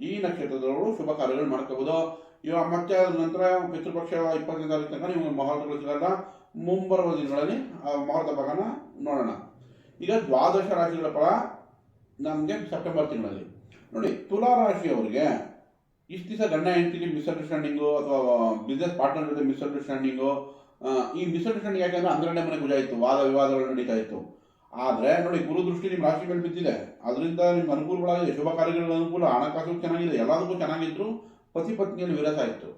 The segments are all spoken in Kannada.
ಈ ನಕ್ಷತ್ರದವರು ಶುಭ ಕಾರ್ಯಗಳು ಮಾಡ್ಕೋಬಹುದು ಇವಾಗ ಮತ್ತೆ ಅದ್ರ ನಂತರ ಪಿತೃಪಕ್ಷ ಇಪ್ಪತ್ತನೇ ತಾರೀಕು ತನಕ ನೀವು ಮುಹೂರ್ತಗಳು ಸಿಗಲ್ಲ ಮುಂಬರುವ ದಿನಗಳಲ್ಲಿ ಆ ಮಹಾರ್ತ ಭಾಗನ ನೋಡೋಣ. ಈಗ ದ್ವಾದಶ ರಾಶಿಗಳ ಫಲ ನಮಗೆ ಸೆಪ್ಟೆಂಬರ್ ತಿಂಗಳಲ್ಲಿ. ನೋಡಿ, ತುಲಾ ರಾಶಿಯವರಿಗೆ ಇಷ್ಟು ದಿವಸ ಗಂಡ ಹೆಂಡತಿಗೆ ಮಿಸ್ಅಂಡರ್ಸ್ಟ್ಯಾಂಡಿಂಗು ಅಥವಾ ಬಿಸ್ನೆಸ್ ಪಾರ್ಟ್ನರ್ ಜೊತೆ ಮಿಸ್ಅಂಡರ್ಸ್ಟ್ಯಾಂಡಿಂಗು ಈ ಮಿಸ್ಅಂಡರ್ಸ್ಟ್ಯಾಂಡಿಂಗ್ ಯಾಕಂದ್ರೆ ಹನ್ನೆರಡನೇ ಮನೆ ಗುಜ ಇತ್ತು ವಾದ ವಿವಾದಗಳು ನಡೀತಾ ಇತ್ತು. ಆದ್ರೆ ನೋಡಿ ಗುರು ದೃಷ್ಟಿ ನಿಮ್ಮ ರಾಶಿ ಮೇಲೆ ಬಿದ್ದಿದೆ. ಅದರಿಂದ ನಿಮ್ಮ ಅನುಕೂಲಗಳಾಗಿದೆ ಶುಭ ಕಾರ್ಯಗಳ ಅನುಕೂಲ, ಹಣಕಾಸು ಚೆನ್ನಾಗಿದೆ, ಎಲ್ಲದಕ್ಕೂ ಚೆನ್ನಾಗಿದ್ರು ಪತಿ ಪತ್ನಿಯಲ್ಲಿ ವಿರಸ ಇತ್ತು.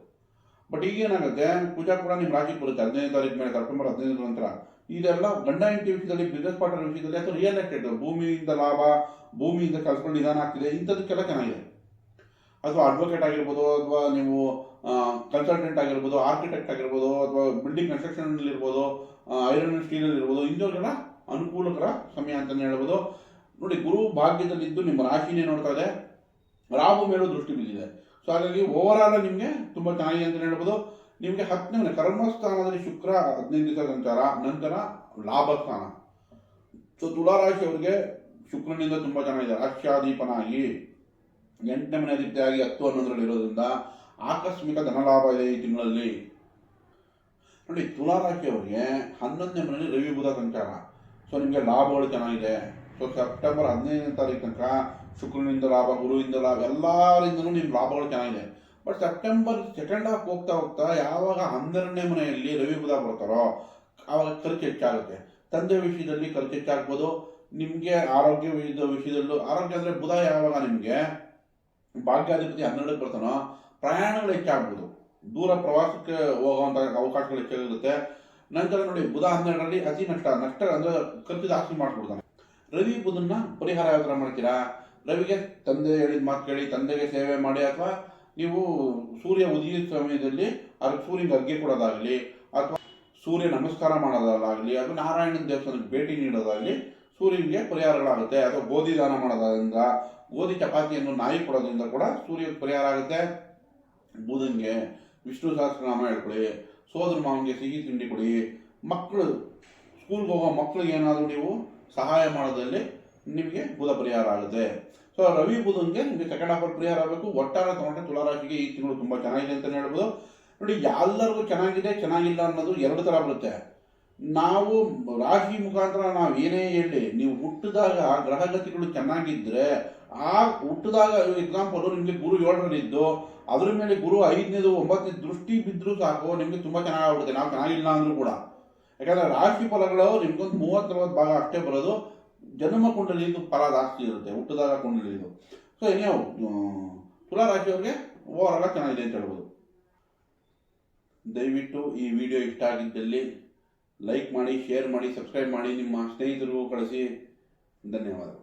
ಬಟ್ ಈಗ ಏನಾಗುತ್ತೆ ಪೂಜಾ ಕೂಡ ನಿಮ್ಮ ರಾಶಿಗೆ ಬರುತ್ತೆ. ಹದಿನೈದು ತಾರೀಕು ಮೇಲೆ, ಸೆಪ್ಟೆಂಬರ್ ಹದಿನೈದರ ನಂತರ ಇದೆಲ್ಲ ಗಂಡ ಹೆಂಡತಿ ವಿಷಯದಲ್ಲಿ ಬಿಸ್ನೆಸ್ ಪಾರ್ಟ್ನರ್ ವಿಷಯದಲ್ಲಿ ಅಥವಾ ರಿಯಲ್ ಎಸ್ಟೇಟ್ ಭೂಮಿಯಿಂದ ಲಾಭ, ಭೂಮಿಯಿಂದ ಕಲ್ಸ್ಕೊಂಡು ನಿಧಾನ ಆಗ್ತಿದೆ. ಇಂಥದಕ್ಕೆಲ್ಲ ಚೆನ್ನಾಗಿದೆ. ಅಥವಾ ಅಡ್ವೊಕೇಟ್ ಆಗಿರ್ಬೋದು, ಅಥವಾ ನೀವು ಕನ್ಸಲ್ಟೆಂಟ್ ಆಗಿರ್ಬೋದು ಆರ್ಕಿಟೆಕ್ಟ್ ಆಗಿರ್ಬೋದು, ಅಥವಾ ಬಿಲ್ಡಿಂಗ್ ಕನ್ಸ್ಟ್ರಕ್ಷನ್ ಇರ್ಬೋದು ಐರನ್ ಸ್ಟೀಲಲ್ಲಿ ಸ್ಟೀಲ್ ಇರ್ಬೋದು ಇಂಥವ್ರಿಗೆಲ್ಲ ಅನುಕೂಲಕರ ಸಮಯ ಅಂತಲೇ ಹೇಳ್ಬೋದು. ನೋಡಿ, ಗುರು ಭಾಗ್ಯದಲ್ಲಿದ್ದು ನಿಮ್ಮ ರಾಶಿನೇ ನೋಡ್ತಾ ಇದೆ. ರಾಹು ಮೇಲೂ ದೃಷ್ಟಿ ಬಿದ್ದಿದೆ. ಸೊ ಹಾಗಾಗಿ ಓವರ್ ನಿಮಗೆ ತುಂಬ ಚೆನ್ನಾಗಿದೆ ಅಂತ ಹೇಳ್ಬೋದು. ನಿಮಗೆ ಹತ್ತನೇ ಕರ್ಮಸ್ಥಾನದಲ್ಲಿ ಶುಕ್ರ ಹದಿನೈದು ದಿವಸ ಸಂಚಾರ, ನಂತರ ಲಾಭ ಸ್ಥಾನ ಸೊ ತುಲಾರಾಶಿ ಅವರಿಗೆ ಶುಕ್ರನಿಂದ ತುಂಬ ಚೆನ್ನಾಗಿದೆ. ರಾಶ್ಯಾದೀಪನಾಗಿ ಎಂಟನೇ ಮನೆ ಅಧಿಪತಿಯಾಗಿ ಹತ್ತು ಹನ್ನೊಂದರಲ್ಲಿ ಇರೋದ್ರಿಂದ ಆಕಸ್ಮಿಕ ಧನಲಾಭ ಇದೆ ಈ ತಿಂಗಳಲ್ಲಿ. ನೋಡಿ ತುಲಾರಾಶಿ ಅವರಿಗೆ ಹನ್ನೊಂದನೇ ಮನೆಯಲ್ಲಿ ರವಿ ಬುಧ ಸಂಚಾರ. ಸೊ ನಿಮಗೆ ಲಾಭಗಳು ಚೆನ್ನಾಗಿದೆ ಸೊ ಸೆಪ್ಟೆಂಬರ್ ಹದಿನೈದನೇ ತಾರೀಕು ತನಕ ಶುಕ್ರನಿಂದ ಲಾಭ, ಗುರುವಿಂದ ಲಾಭ ಎಲ್ಲರಿಂದಲೂ ನಿಮ್ಮ ಲಾಭಗಳು ಚೆನ್ನಾಗಿದೆ ಬಟ್ ಸೆಪ್ಟೆಂಬರ್ ಸೆಕೆಂಡ್ ಹಾಫ್ ಹೋಗ್ತಾ ಹೋಗ್ತಾ ಯಾವಾಗ ಹನ್ನೆರಡನೇ ಮನೆಯಲ್ಲಿ ರವಿ ಬುಧ ಬರ್ತಾರೋ ಆವಾಗ ಖರ್ಚು ಹೆಚ್ಚಾಗುತ್ತೆ. ತಂದೆ ವಿಷಯದಲ್ಲಿ ಖರ್ಚು ಹೆಚ್ಚಾಗ್ಬೋದು. ನಿಮಗೆ ಆರೋಗ್ಯ ವಿಷಯದಲ್ಲೂ, ಆರೋಗ್ಯ ಅಂದರೆ ಬುಧ ಯಾವಾಗ ನಿಮಗೆ ಭಾಗ್ಯಾಧಿಪತಿ ಹನ್ನೆರಡಕ್ಕೆ ಬರ್ತಾನೋ, ಪ್ರಯಾಣಗಳು ಹೆಚ್ಚಾಗ್ಬೋದು. ದೂರ ಪ್ರವಾಸಕ್ಕೆ ಹೋಗುವಂಥ ಅವಕಾಶಗಳು ಹೆಚ್ಚಾಗಿರುತ್ತೆ. ನಂತರ ನೋಡಿ ಬುಧ ಹನ್ನೆರಡರಲ್ಲಿ ಅತಿ ನಷ್ಟ ನಷ್ಟ ಅಂದ್ರೆ ಖರ್ಚು ಆಸ್ತಿ ರವಿ ಬುಧನ್ನ ಪರಿಹಾರ ಯಾವ ಥರ ಮಾಡ್ತೀರಾ? ರವಿಗೆ ತಂದೆ ಹೇಳಿದ ಮಾತು ಕೇಳಿ, ತಂದೆಗೆ ಸೇವೆ ಮಾಡಿ ಅಥವಾ ನೀವು ಸೂರ್ಯ ಉದಯ ಸಮಯದಲ್ಲಿ ಅದು ಸೂರ್ಯಗೆ ಅರ್ಘ್ಯ ಕೊಡೋದಾಗಲಿ ಅಥವಾ ಸೂರ್ಯ ನಮಸ್ಕಾರ ಮಾಡೋದಾಗಲಿ ಅಥವಾ ನಾರಾಯಣನ ದೇವಸ್ಥಾನಕ್ಕೆ ಭೇಟಿ ನೀಡೋದಾಗಲಿ ಸೂರ್ಯನಿಗೆ ಪರಿಹಾರಗಳಾಗುತ್ತೆ. ಅಥವಾ ಗೋಧಿ ದಾನ ಮಾಡೋದ್ರಿಂದ, ಗೋಧಿ ಚಪಾತಿಯನ್ನು ನಾಯಿ ಕೊಡೋದ್ರಿಂದ ಕೂಡ ಸೂರ್ಯಕ್ಕೆ ಪರಿಹಾರ ಆಗುತ್ತೆ. ಬುಧನ್ಗೆ ವಿಷ್ಣು ಸಹಸ್ರನಾಮ ಹೇಳ್ಕೊಳ್ಳಿ. ಸೋದರ ಮಾವನಿಗೆ ಸಿಹಿ ತಿಂಡಿ ಕೊಡಿ. ಮಕ್ಕಳು ಸ್ಕೂಲ್ಗೆ ಹೋಗೋ ಮಕ್ಕಳಿಗೆ ಏನಾದರೂ ನೀವು ಸಹಾಯ ಮಾಡೋದಲ್ಲಿ ನಿಮಗೆ ಬುಧ ಪರಿಹಾರ ಆಗುತ್ತೆ. ಸೊ ರವಿ ಬುಧನ್ಗೆ ನಿಮಗೆ ಸೆಕೆಂಡ್ ಆಫರ್ ಪರಿಹಾರ ಆಗಬೇಕು. ಒಟ್ಟಾರೆ ತಗೊಂಡ್ರೆ ತುಲಾರಾಶಿಗೆ ಈ ತಿಂಗಳು ತುಂಬ ಚೆನ್ನಾಗಿದೆ ಅಂತಲೇ ಹೇಳ್ಬೋದು. ನೋಡಿ, ಎಲ್ಲರಿಗೂ ಚೆನ್ನಾಗಿದೆ, ಚೆನ್ನಾಗಿಲ್ಲ ಅನ್ನೋದು ಎರಡು ಥರ ಬರುತ್ತೆ. ನಾವು ರಾಶಿ ಮುಖಾಂತರ ನಾವು ಏನೇ ಹೇಳಿ, ನೀವು ಹುಟ್ಟಿದಾಗ ಗ್ರಹಗತಿಗಳು ಚೆನ್ನಾಗಿದ್ದರೆ ಆ ಹುಟ್ಟಿದಾಗ ಎಕ್ಸಾಂಪಲ್ ನಿಮಗೆ ಗುರು ಏಳರಲ್ಲಿದ್ದು, ಅದ್ರ ಮೇಲೆ ಗುರು ಐದನೇದು ಒಂಬತ್ತನೇ ದೃಷ್ಟಿ ಬಿದ್ದರೂ ಸಾಕು, ನಿಮಗೆ ತುಂಬ ಚೆನ್ನಾಗಾಗ್ಬಿಡುತ್ತೆ. ನಾವು ಚೆನ್ನಾಗಿಲ್ಲ ಅಂದರೂ ಕೂಡ. ಯಾಕಂದರೆ ರಾಶಿ ಫಲಗಳು ನಿಮ್ಗೊಂದು ಮೂವತ್ತು ನಲವತ್ತು ಭಾಗ ಅಷ್ಟೇ ಬರೋದು. ಜನ್ಮ ಕುಂಡಲಿದ್ದು ಫಲ ಜಾಸ್ತಿ ಇರುತ್ತೆ, ಹುಟ್ಟಿದಾಗ ಕುಂಡಲಿದ್ದು. ಸೊ ಇನ್ಯಾವು ತುಲಾ ರಾಶಿಯವ್ರಿಗೆ ಓವರ್ ಚೆನ್ನಾಗಿದೆ ಅಂತ ಹೇಳ್ಬೋದು. ದಯವಿಟ್ಟು ಈ ವಿಡಿಯೋ ಇಷ್ಟ ಆಗಿದ್ದಲ್ಲಿ ಲೈಕ್ ಮಾಡಿ ಶೇರ್ ಮಾಡಿ ಸಬ್ಸ್ಕ್ರೈಬ್ ಮಾಡಿ ನಿಮ್ಮ ಸ್ನೇಹಿತರಿಗೂ ಕಳಿಸಿ ಧನ್ಯವಾದಗಳು